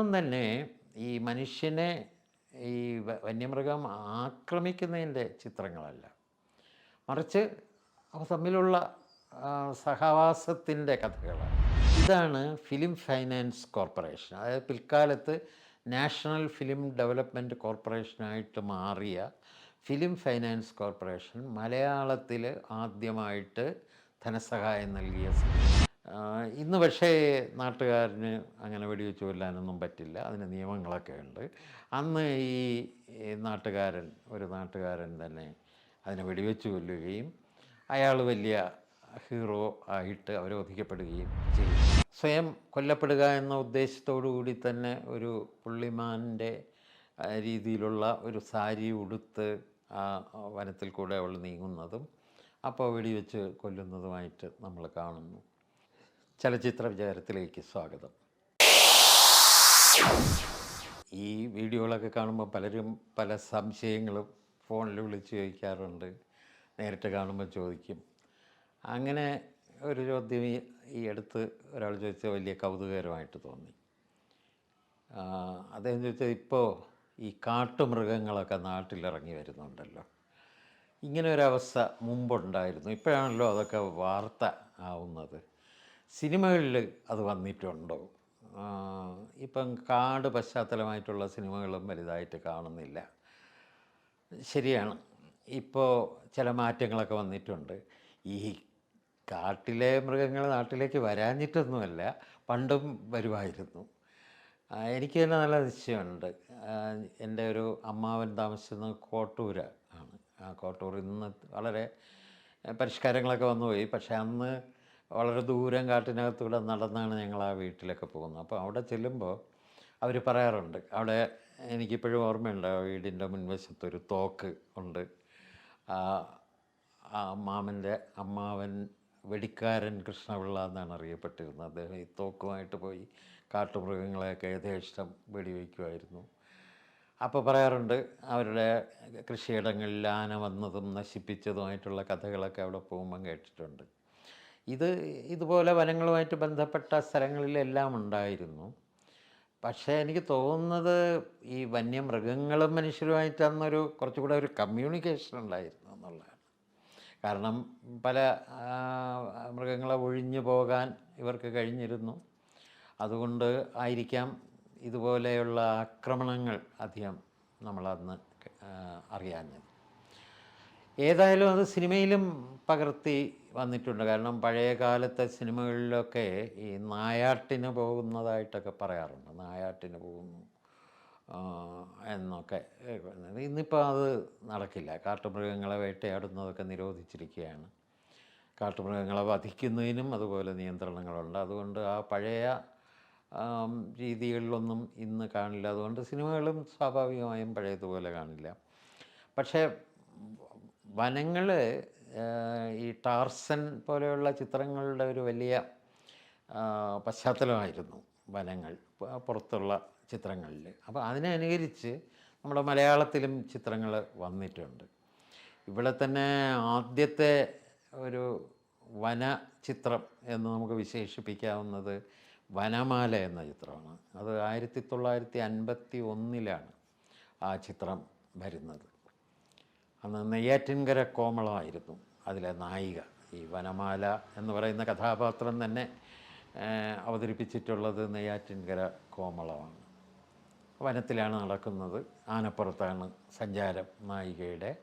ഇതൊന്നും തന്നെ ഈ മനുഷ്യനെ ഈ വന്യമൃഗം ആക്രമിക്കുന്നതിന്റെ ചിത്രങ്ങളല്ല. മറിച്ച് അവ തമ്മിലുള്ള സഹവാസത്തിന്റെ കഥകളാണ്. ഇതാണ് ഫിലിം ഫൈനാൻസ് കോർപ്പറേഷൻ. അതായത് പിൽക്കാലത്ത് നാഷണൽ ഫിലിം ഡെവലപ്മെന്റ് കോർപ്പറേഷനായിട്ട് മാറിയ ഫിലിം ഫൈനാൻസ് കോർപ്പറേഷൻ മലയാളത്തിൽ ആദ്യമായിട്ട് ധനസഹായം നൽകിയ ഇന്ന് പക്ഷേ നാട്ടുകാരന് അങ്ങനെ വെടിവെച്ച് കൊല്ലാനൊന്നും പറ്റില്ല. അതിന് നിയമങ്ങളൊക്കെ ഉണ്ട്. അന്ന് ഈ നാട്ടുകാരൻ ഒരു നാട്ടുകാരൻ തന്നെ അതിനെ വെടിവെച്ച് കൊല്ലുകയും അയാൾ വലിയ ഹീറോ ആയിട്ട് അവരോധിക്കപ്പെടുകയും ചെയ്യും സ്വയം കൊല്ലപ്പെടുക എന്ന ഉദ്ദേശത്തോടു കൂടി തന്നെ ഒരു പുള്ളിമാന്റെ രീതിയിലുള്ള ഒരു സാരി ഉടുത്ത് ആ വനത്തിൽ കൂടെ അവൾ നീങ്ങുന്നതും അപ്പോൾ വെടിവെച്ച് കൊല്ലുന്നതുമായിട്ട് നമ്മൾ കാണുന്നു. ചലച്ചിത്ര വിചാരത്തിലേക്ക് സ്വാഗതം. ഈ വീഡിയോകളൊക്കെ കാണുമ്പോൾ പലരും പല സംശയങ്ങളും ഫോണിൽ വിളിച്ച് ചോദിക്കാറുണ്ട്. നേരിട്ട് കാണുമ്പോൾ ചോദിക്കും. അങ്ങനെ ഒരു ചോദ്യം ഈ- അടുത്ത് ഒരാൾ ചോദിച്ച വലിയ കൗതുകകരമായിട്ട് തോന്നി. അദ്ദേഹം ചോദിച്ചത് ഇപ്പോൾ ഈ കാട്ടുമൃഗങ്ങളൊക്കെ നാട്ടിലിറങ്ങി വരുന്നുണ്ടല്ലോ. ഇങ്ങനെ ഒരവസ്ഥ മുമ്പുണ്ടായിരുന്നു. ഇപ്പോഴാണല്ലോ അതൊക്കെ വാർത്ത ആവുന്നത്. സിനിമകളിൽ അത് വന്നിട്ടുണ്ടോ? ഇപ്പം കാട് പശ്ചാത്തലമായിട്ടുള്ള സിനിമകളും വലുതായിട്ട് കാണുന്നില്ല. ശരിയാണ്. ഇപ്പോൾ ചില മാറ്റങ്ങളൊക്കെ വന്നിട്ടുണ്ട്. ഈ കാട്ടിലെ മൃഗങ്ങൾ നാട്ടിലേക്ക് വരാഞ്ഞിട്ടൊന്നുമല്ല പണ്ടും വരുമായിരുന്നു. എനിക്ക് തന്നെ നല്ല നിശ്ചയമുണ്ട് എന്റെ ഒരു അമ്മാവൻ താമസിച്ചിരുന്നത് കോട്ടൂര ആണ്. ആ കോട്ടൂർ ഇന്ന് വളരെ പരിഷ്കാരങ്ങളൊക്കെ വന്നുപോയി. പക്ഷേ അന്ന് വളരെ ദൂരം കാട്ടിനകത്തൂടെ നടന്നാണ് ഞങ്ങൾ ആ വീട്ടിലൊക്കെ പോകുന്നത്. അപ്പോൾ അവിടെ ചെല്ലുമ്പോൾ അവർ പറയാറുണ്ട് അവിടെ എനിക്കിപ്പോഴും ഓർമ്മയുണ്ട് ആ വീടിന്റെ മുൻവശത്തൊരു തോക്ക് ഉണ്ട്. ആ മാമന്റെ അമ്മാവൻ വെടിക്കാരൻ കൃഷ്ണപിള്ള എന്നാണ് അറിയപ്പെട്ടിരുന്നത്. അദ്ദേഹം ഈ തോക്കുമായിട്ട് പോയി കാട്ടുമൃഗങ്ങളെയൊക്കെ യഥേഷ്ടം വെടിവെക്കുമായിരുന്നു. അപ്പോൾ പറയാറുണ്ട് അവരുടെ കൃഷിയിടങ്ങളിൽ ആന വന്നതും നശിപ്പിച്ചതുമായിട്ടുള്ള കഥകളൊക്കെ അവിടെ പോകുമ്പം കേട്ടിട്ടുണ്ട്. ഇത് ഇതുപോലെ വനങ്ങളുമായിട്ട് ബന്ധപ്പെട്ട സ്ഥലങ്ങളിലെല്ലാം ഉണ്ടായിരുന്നു. പക്ഷേ എനിക്ക് തോന്നുന്നത് ഈ വന്യമൃഗങ്ങളും മനുഷ്യരുമായിട്ട് അന്നൊരു കുറച്ചുകൂടെ ഒരു കമ്മ്യൂണിക്കേഷൻ ഉണ്ടായിരുന്നു എന്നുള്ളതാണ്. കാരണം പല മൃഗങ്ങളെ ഒഴിഞ്ഞു പോകാൻ ഇവർക്ക് കഴിഞ്ഞിരുന്നു. അതുകൊണ്ട് ആയിരിക്കാം ഇതുപോലെയുള്ള ആക്രമണങ്ങൾ അധികം നമ്മളന്ന് അറിയാഞ്ഞത്. ഏതായാലും അത് സിനിമയിലും പകർത്തി വന്നിട്ടുണ്ട്. കാരണം പഴയ കാലത്തെ സിനിമകളിലൊക്കെ ഈ നായാട്ടിന് പോകുന്നതായിട്ടൊക്കെ പറയാറുണ്ട്. നായാട്ടിന് പോകുന്നു എന്നൊക്കെ ഇന്നിപ്പോൾ അത് നടക്കില്ല. കാട്ടുമൃഗങ്ങളെ വേട്ടയാടുന്നതൊക്കെ നിരോധിച്ചിരിക്കുകയാണ്. കാട്ടുമൃഗങ്ങളെ വധിക്കുന്നതിനും അതുപോലെ നിയന്ത്രണങ്ങളുണ്ട്. അതുകൊണ്ട് ആ പഴയ രീതികളിലൊന്നും ഇന്ന് കാണില്ല. അതുകൊണ്ട് സിനിമകളും സ്വാഭാവികമായും പഴയതുപോലെ കാണില്ല. പക്ഷേ വനങ്ങൾ ഈ ടാർസൻ പോലെയുള്ള ചിത്രങ്ങളുടെ ഒരു വലിയ പശ്ചാത്തലമായിരുന്നു വനങ്ങൾ പുറത്തുള്ള ചിത്രങ്ങളിൽ. അപ്പോൾ അതിനനുകരിച്ച് നമ്മുടെ മലയാളത്തിലും ചിത്രങ്ങൾ വന്നിട്ടുണ്ട്. ഇവിടെ തന്നെ ആദ്യത്തെ ഒരു വന ചിത്രം എന്ന് നമുക്ക് വിശേഷിപ്പിക്കാവുന്നത് വനമാല എന്ന ചിത്രമാണ്. അത് ആയിരത്തി തൊള്ളായിരത്തി അൻപത്തി ഒന്നിലാണ് ആ ചിത്രം വരുന്നത്. അന്ന് നെയ്യാറ്റിൻകര കോമളമായിരുന്നു അതിലെ നായിക. ഈ വനമാല എന്ന് പറയുന്ന കഥാപാത്രം തന്നെ അവതരിപ്പിച്ചിട്ടുള്ളത് നെയ്യാറ്റിൻകര കോമളമാണ്. വനത്തിലാണ് നടക്കുന്നത്. ആനപ്പുറത്താണ് സഞ്ചാരം നായികയുടെ.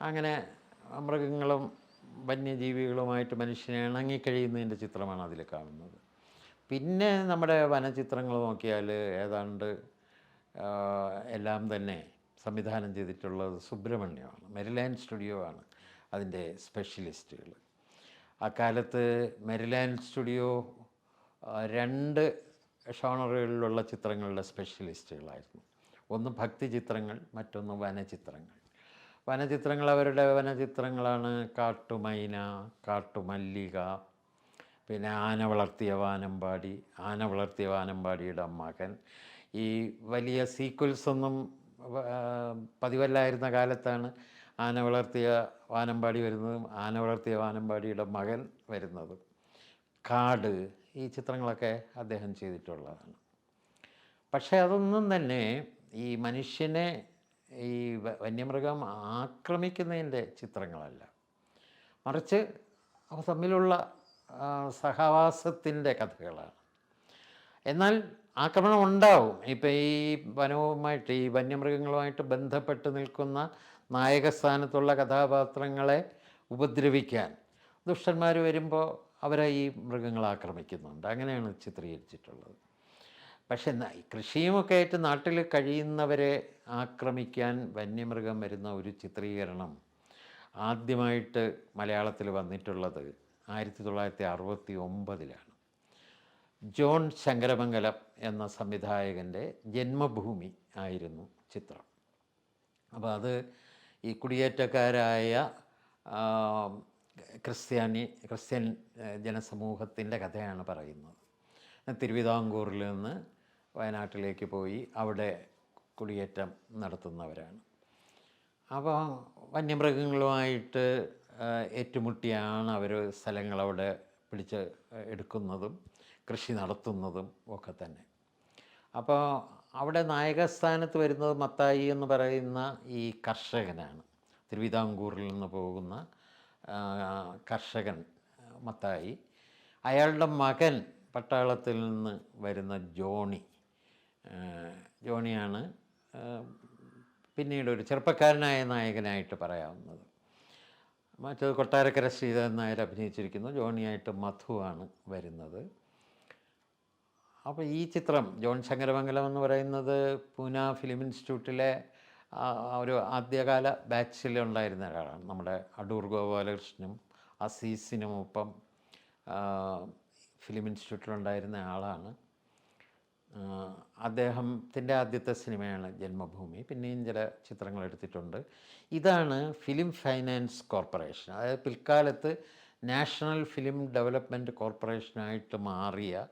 അങ്ങനെ മൃഗങ്ങളും വന്യജീവികളുമായിട്ട് മനുഷ്യനെ ഇണങ്ങിക്കഴിയുന്നതിന്റെ ചിത്രമാണ് അതിൽ കാണുന്നത്. പിന്നെ നമ്മുടെ വനചിത്രങ്ങൾ നോക്കിയാൽ ഏതാണ്ട് എല്ലാം തന്നെ സംവിധാനം ചെയ്തിട്ടുള്ളത് സുബ്രഹ്മണ്യമാണ്. മെരിലാൻഡ് സ്റ്റുഡിയോ ആണ് അതിന്റെ സ്പെഷ്യലിസ്റ്റുകൾ അക്കാലത്ത് മെരിലാൻഡ് സ്റ്റുഡിയോ രണ്ട് ഷോണറുകളിലുള്ള ചിത്രങ്ങളുടെ സ്പെഷ്യലിസ്റ്റുകളായിരുന്നു ഒന്ന് ഭക്തി ചിത്രങ്ങൾ മറ്റൊന്ന് വനചിത്രങ്ങൾ. വനചിത്രങ്ങൾ അവരുടെ വനചിത്രങ്ങളാണ് കാട്ടുമൈന കാട്ടുമല്ലിക പിന്നെ ആന വളർത്തിയ വാനമ്പാടി ആന വളർത്തിയ വാനമ്പാടിയുടെ മകൻ. ഈ വലിയ സീക്വൽസ് ഒന്നും പതിവല്ലായിരുന്ന കാലത്താണ് ആന വളർത്തിയ വാനമ്പാടി വരുന്നതും ആന വളർത്തിയ വാനമ്പാടിയുടെ മകൻ വരുന്നതും. കാട് ഈ ചിത്രങ്ങളൊക്കെ അദ്ദേഹം ചെയ്തിട്ടുള്ളതാണ്. പക്ഷേ അതൊന്നും തന്നെ ഈ മനുഷ്യനെ ഈ വന്യമൃഗം ആക്രമിക്കുന്നതിന്റെ ചിത്രങ്ങളല്ല. മറിച്ച് അവ തമ്മിലുള്ള സഹവാസത്തിന്റെ കഥകളാണ്. എന്നാൽ ആക്രമണം ഉണ്ടാവും. ഇപ്പം ഈ വനവുമായിട്ട് ഈ വന്യമൃഗങ്ങളുമായിട്ട് ബന്ധപ്പെട്ട് നിൽക്കുന്ന നായകസ്ഥാനത്തുള്ള കഥാപാത്രങ്ങളെ ഉപദ്രവിക്കാൻ ദുഷ്ടന്മാർ വരുമ്പോൾ അവരെ ഈ മൃഗങ്ങൾ ആക്രമിക്കുന്നുണ്ട്. അങ്ങനെയാണ് ചിത്രീകരിച്ചിട്ടുള്ളത്. പക്ഷെ കൃഷിയുമൊക്കെ ആയിട്ട് നാട്ടിൽ കഴിയുന്നവരെ ആക്രമിക്കാൻ വന്യമൃഗം വരുന്ന ഒരു ചിത്രീകരണം ആദ്യമായിട്ട് മലയാളത്തിൽ വന്നിട്ടുള്ളത് ആയിരത്തി തൊള്ളായിരത്തി അറുപത്തി ഒമ്പതിലാണ്. ജോൺ ശങ്കരമംഗലം എന്ന സംവിധായകന്റെ ജന്മഭൂമി ആയിരുന്നു ചിത്രം. അപ്പോൾ അത് ഈ കുടിയേറ്റക്കാരായ ക്രിസ്ത്യാനി ക്രിസ്ത്യൻ ജനസമൂഹത്തിന്റെ കഥയാണ് പറയുന്നത്. തിരുവിതാംകൂറിൽ നിന്ന് വയനാട്ടിലേക്ക് പോയി അവിടെ കുടിയേറ്റം നടത്തുന്നവരാണ്. അപ്പോൾ വന്യമൃഗങ്ങളുമായിട്ട് ഏറ്റുമുട്ടിയാണ് അവർ സ്ഥലങ്ങളവിടെ പിടിച്ച് എടുക്കുന്നതും. കൃഷി നടത്തുന്നതും ഒക്കെ തന്നെ. അപ്പോൾ അവിടെ നായകസ്ഥാനത്ത് വരുന്നത് മത്തായി എന്ന് പറയുന്ന ഈ കർഷകനാണ്. തിരുവിതാംകൂറിൽ നിന്ന് പോകുന്ന കർഷകൻ മത്തായി. അയാളുടെ മകൻ പട്ടാളത്തിൽ നിന്ന് വരുന്ന ജോണി ജോണിയാണ് പിന്നീട് ഒരു ചെറുപ്പക്കാരനായ നായകനായിട്ട് പറയാവുന്നത്. മറ്റത് കൊട്ടാരക്കര ശ്രീധരൻ നായർ അഭിനയിച്ചിരിക്കുന്നു. ജോണിയായിട്ട് മധുവാണ് വരുന്നത്. അപ്പോൾ ഈ ചിത്രം ജോൺ ശങ്കരമംഗലം എന്ന് പറയുന്നത് പൂന ഫിലിം ഇൻസ്റ്റിറ്റ്യൂട്ടിലെ ഒരു ആദ്യകാല ബാച്ചിൽ ഉണ്ടായിരുന്ന ഒരാളാണ്. നമ്മുടെ അടൂർ ഗോപാലകൃഷ്ണനും അസീസിനും ഒപ്പം ഫിലിം ഇൻസ്റ്റിറ്റ്യൂട്ടിലുണ്ടായിരുന്ന ആളാണ്. അദ്ദേഹത്തിന്റെ ആദ്യത്തെ സിനിമയാണ് ജന്മഭൂമി. പിന്നെയും ചില ചിത്രങ്ങൾ എടുത്തിട്ടുണ്ട്. ഇതാണ് ഫിലിം ഫൈനാൻസ് കോർപ്പറേഷൻ. അതായത് പിൽക്കാലത്ത് നാഷണൽ ഫിലിം ഡെവലപ്മെന്റ് കോർപ്പറേഷനായിട്ട് മാറിയ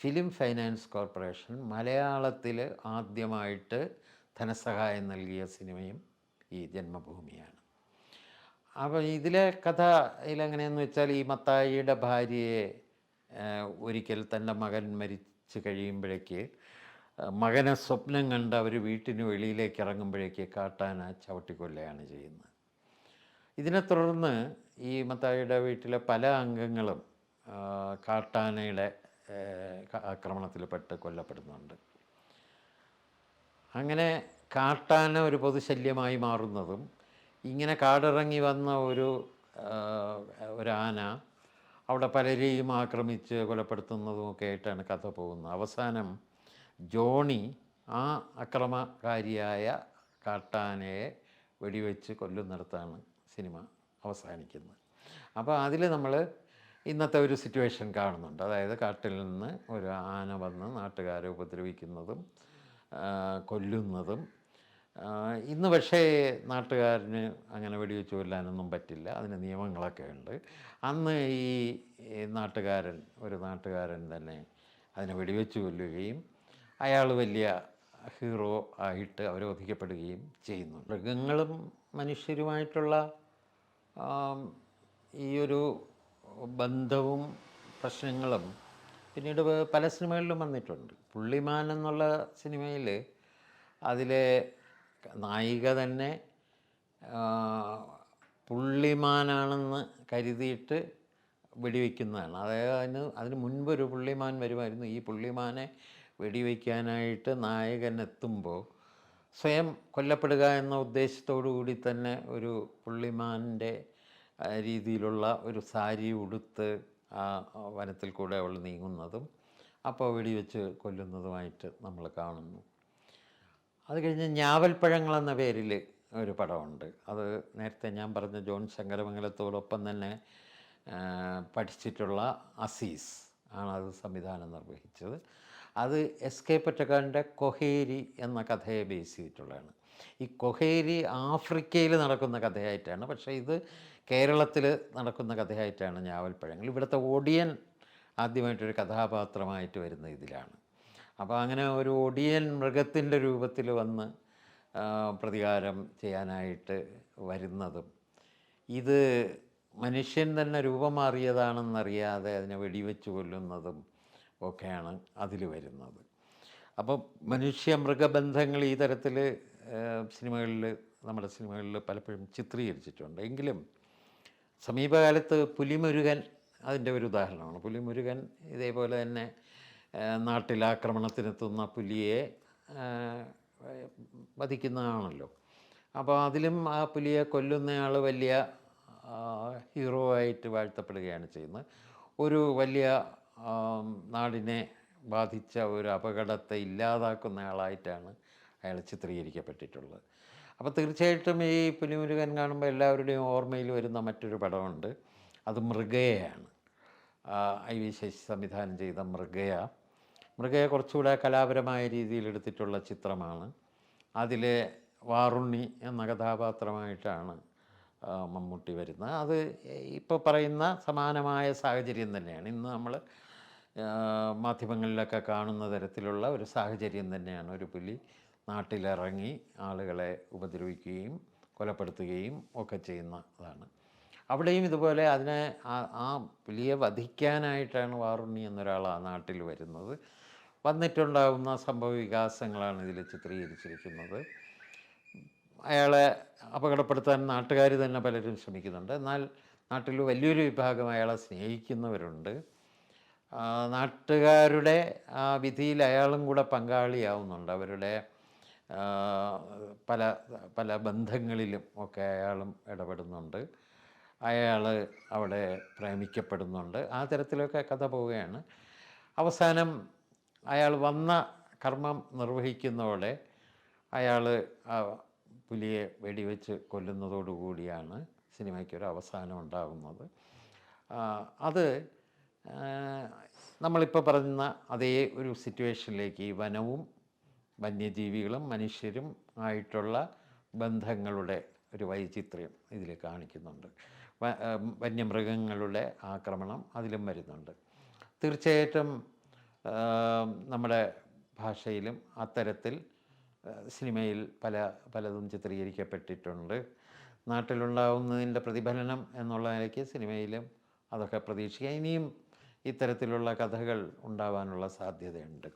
ഫിലിം ഫൈനാൻസ് കോർപ്പറേഷൻ മലയാളത്തിൽ ആദ്യമായിട്ട് ധനസഹായം നൽകിയ സിനിമയും ഈ ജന്മഭൂമിയാണ്. അപ്പോൾ ഇതിലെ കഥ ഇതിലെങ്ങനെയെന്ന് വെച്ചാൽ ഈ മത്തായിയുടെ ഭാര്യയെ ഒരിക്കൽ തന്റെ മകൻ മരിച്ചു കഴിയുമ്പോഴേക്ക് മകനെ സ്വപ്നം കണ്ട് അവർ വീട്ടിന് വെളിയിലേക്ക് ഇറങ്ങുമ്പോഴേക്ക് കാട്ടാന ചവിട്ടിക്കൊല്ലുകയാണ് ചെയ്യുന്നത്. ഇതിനെ തുടർന്ന് ഈ മത്തായിയുടെ വീട്ടിലെ പല അംഗങ്ങളും കാട്ടാനയുടെ ആക്രമണത്തിൽപ്പെട്ട് കൊല്ലപ്പെടുന്നുണ്ട്. അങ്ങനെ കാട്ടാന ഒരു പൊതുശല്യമായി മാറുന്നതും ഇങ്ങനെ കാടിറങ്ങി വന്ന ഒരു ഒരു ആന അവിടെ പലരെയും ആക്രമിച്ച് കൊലപ്പെടുത്തുന്നതും ഒക്കെ ആയിട്ടാണ് കഥ പോകുന്നത്. അവസാനം ജോണി ആ അക്രമകാരിയായ കാട്ടാനയെ വെടിവെച്ച് കൊല്ലുന്നിടത്താണ് സിനിമ അവസാനിക്കുന്നത്. അപ്പോൾ അതിൽ നമ്മൾ ഇന്നത്തെ ഒരു സിറ്റുവേഷൻ കാണുന്നുണ്ട്. അതായത് കാട്ടിൽ നിന്ന് ഒരു ആന വന്ന് നാട്ടുകാരെ ഉപദ്രവിക്കുന്നതും കൊല്ലുന്നതും. ഇന്ന് പക്ഷേ നാട്ടുകാരന് അങ്ങനെ വെടിവെച്ച് കൊല്ലാനൊന്നും പറ്റില്ല. അതിന് നിയമങ്ങളൊക്കെ ഉണ്ട്. അന്ന് ഈ നാട്ടുകാരൻ ഒരു നാട്ടുകാരൻ തന്നെ അതിനെ വെടിവെച്ച് കൊല്ലുകയും അയാൾ വലിയ ഹീറോ ആയിട്ട് അവരോധിക്കപ്പെടുകയും ചെയ്യുന്നു. മൃഗങ്ങളും മനുഷ്യരുമായിട്ടുള്ള ഈ ഒരു ബന്ധവും പ്രശ്നങ്ങളും പിന്നീട് പല സിനിമകളിലും വന്നിട്ടുണ്ട്. പുള്ളിമാൻ എന്നുള്ള സിനിമയിൽ അതിലെ നായിക തന്നെ പുള്ളിമാനാണെന്ന് കരുതിയിട്ട് വെടിവെക്കുന്നതാണ്. അതായത് അതിന് അതിന് മുൻപ് ഒരു പുള്ളിമാൻ വരുമായിരുന്നു. ഈ പുള്ളിമാനെ വെടിവെക്കാനായിട്ട് നായകൻ എത്തുമ്പോൾ സ്വയം കൊല്ലപ്പെടുക എന്ന ഉദ്ദേശത്തോടു കൂടി തന്നെ ഒരു പുള്ളിമാന്റെ രീതിയിലുള്ള ഒരു സാരി ഉടുത്ത് ആ വനത്തിൽ കൂടെ അവൾ നീങ്ങുന്നതും അപ്പോൾ വെടിവെച്ച് കൊല്ലുന്നതുമായിട്ട് നമ്മൾ കാണുന്നു. അത് കഴിഞ്ഞ് ഞാവൽപ്പഴങ്ങൾ എന്ന പേരിൽ ഒരു പടമുണ്ട്. അത് നേരത്തെ ഞാൻ പറഞ്ഞ ജോൺ ശങ്കരമംഗലത്തോടൊപ്പം തന്നെ പഠിച്ചിട്ടുള്ള അസീസ് ആണ് അത് സംവിധാനം നിർവഹിച്ചത്. അത് എസ് കെ പൊറ്റക്കാടിന്റെ കൊഹേരി എന്ന കഥയെ ബേസ് ചെയ്തിട്ടുള്ളതാണ്. ഈ കൊഹേരി ആഫ്രിക്കയിൽ നടക്കുന്ന കഥയായിട്ടാണ്. പക്ഷേ ഇത് കേരളത്തിൽ നടക്കുന്ന കഥയായിട്ടാണ് ഞാവൽപ്പഴങ്ങൾ. ഇവിടുത്തെ ഒടിയൻ ആദ്യമായിട്ടൊരു കഥാപാത്രമായിട്ട് വരുന്ന ഇതിലാണ്. അപ്പോൾ അങ്ങനെ ഒരു ഒടിയൻ മൃഗത്തിന്റെ രൂപത്തിൽ വന്ന് പ്രതികാരം ചെയ്യാനായിട്ട് വരുന്നതും ഇത് മനുഷ്യൻ തന്നെ രൂപം മാറിയതാണെന്നറിയാതെ അതിനെ വെടിവെച്ച് കൊല്ലുന്നതും ഒക്കെയാണ് അതിൽ വരുന്നത്. അപ്പോൾ മനുഷ്യ മൃഗബന്ധങ്ങൾ ഈ തരത്തിൽ സിനിമകളിൽ നമ്മുടെ സിനിമകളിൽ പലപ്പോഴും ചിത്രീകരിച്ചിട്ടുണ്ട്. എങ്കിലും സമീപകാലത്ത് പുലിമുരുകൻ അതിന്റെ ഒരു ഉദാഹരണമാണ്. പുലിമുരുകൻ ഇതേപോലെ തന്നെ നാട്ടിൽ ആക്രമണത്തിനെത്തുന്ന പുലിയെ വധിക്കുന്നതാണല്ലോ. അപ്പോൾ അതിലും ആ പുലിയെ കൊല്ലുന്നയാൾ വലിയ ഹീറോ ആയിട്ട് വാഴ്ത്തപ്പെടുകയാണ് ചെയ്യുന്നത്. ഒരു വലിയ നാടിനെ ബാധിച്ച ഒരു അപകടത്തെ ഇല്ലാതാക്കുന്നയാളായിട്ടാണ് അയാൾ ചിത്രീകരിക്കപ്പെട്ടിട്ടുള്ളത്. അപ്പോൾ തീർച്ചയായിട്ടും ഈ പുലിമുരുകൻ കാണുമ്പോൾ എല്ലാവരുടെയും ഓർമ്മയിൽ വരുന്ന മറ്റൊരു പടമുണ്ട്. അത് മൃഗയാണ് ഐ വി ശശി സംവിധാനം ചെയ്ത മൃഗയ. മൃഗയെ കുറച്ചുകൂടെ കലാപരമായ രീതിയിൽ എടുത്തിട്ടുള്ള ചിത്രമാണ്. അതിലെ വാറുണ്ണി എന്ന കഥാപാത്രമായിട്ടാണ് മമ്മൂട്ടി വരുന്നത്. അത് ഇപ്പോൾ പറയുന്ന സമാനമായ സാഹചര്യം തന്നെയാണ്. ഇന്ന് നമ്മൾ മാധ്യമങ്ങളിലൊക്കെ കാണുന്ന തരത്തിലുള്ള ഒരു സാഹചര്യം തന്നെയാണ് ഒരു പുലി നാട്ടിലിറങ്ങി ആളുകളെ ഉപദ്രവിക്കുകയും കൊലപ്പെടുത്തുകയും ഒക്കെ ചെയ്യുന്നതാണ്. അവിടെയും ഇതുപോലെ അതിനെ ആ പുലിയെ വധിക്കാനായിട്ടാണ് വാറുണ്ണി എന്നൊരാൾ ആ നാട്ടിൽ വരുന്നത്. വന്നിട്ടുണ്ടാകുന്ന സംഭവ വികാസങ്ങളാണ് ഇതിൽ ചിത്രീകരിച്ചിരിക്കുന്നത്. അയാളെ അപകടപ്പെടുത്താൻ നാട്ടുകാർ തന്നെ പലരും ശ്രമിക്കുന്നുണ്ട്. എന്നാൽ നാട്ടിൽ വലിയൊരു വിഭാഗം അയാളെ സ്നേഹിക്കുന്നവരുണ്ട്. നാട്ടുകാരുടെ ആ വിധിയിൽ അയാളും കൂടെ പങ്കാളിയാവുന്നുണ്ട്. അവരുടെ പല പല ബന്ധങ്ങളിലും ഒക്കെ അയാളും ഇടപെടുന്നുണ്ട്. അയാൾ അവിടെ പ്രേമിക്കപ്പെടുന്നുണ്ട്. ആ തരത്തിലൊക്കെ കഥ പോവുകയാണ്. അവസാനം അയാൾ വന്ന കർമ്മം നിർവഹിക്കുന്നതോടെ അയാൾ പുലിയെ വെടിവെച്ച് കൊല്ലുന്നതോടുകൂടിയാണ് സിനിമയ്ക്കൊരു അവസാനം ഉണ്ടാകുന്നത് അത് നമ്മളിപ്പോൾ പറയുന്ന അതേ ഒരു സിറ്റുവേഷനിലേക്ക് ഈ വനവും വന്യജീവികളും മനുഷ്യരും ആയിട്ടുള്ള ബന്ധങ്ങളുടെ ഒരു വൈചിത്ര്യം ഇതിൽ കാണിക്കുന്നുണ്ട്. വന്യമൃഗങ്ങളുടെ ആക്രമണം അതിലും വരുന്നുണ്ട്. തീർച്ചയായിട്ടും നമ്മുടെ ഭാഷയിലും അത്തരത്തിൽ സിനിമയിൽ പല പലതും ചിത്രീകരിക്കപ്പെട്ടിട്ടുണ്ട്. നാട്ടിലുണ്ടാവുന്നതിന്റെ പ്രതിഫലനം എന്നുള്ള നിലയ്ക്ക് സിനിമയിലും അതൊക്കെ പ്രതീക്ഷിക്കാം. ഇനിയും ഇത്തരത്തിലുള്ള കഥകൾ ഉണ്ടാവാനുള്ള സാധ്യതയുണ്ട്.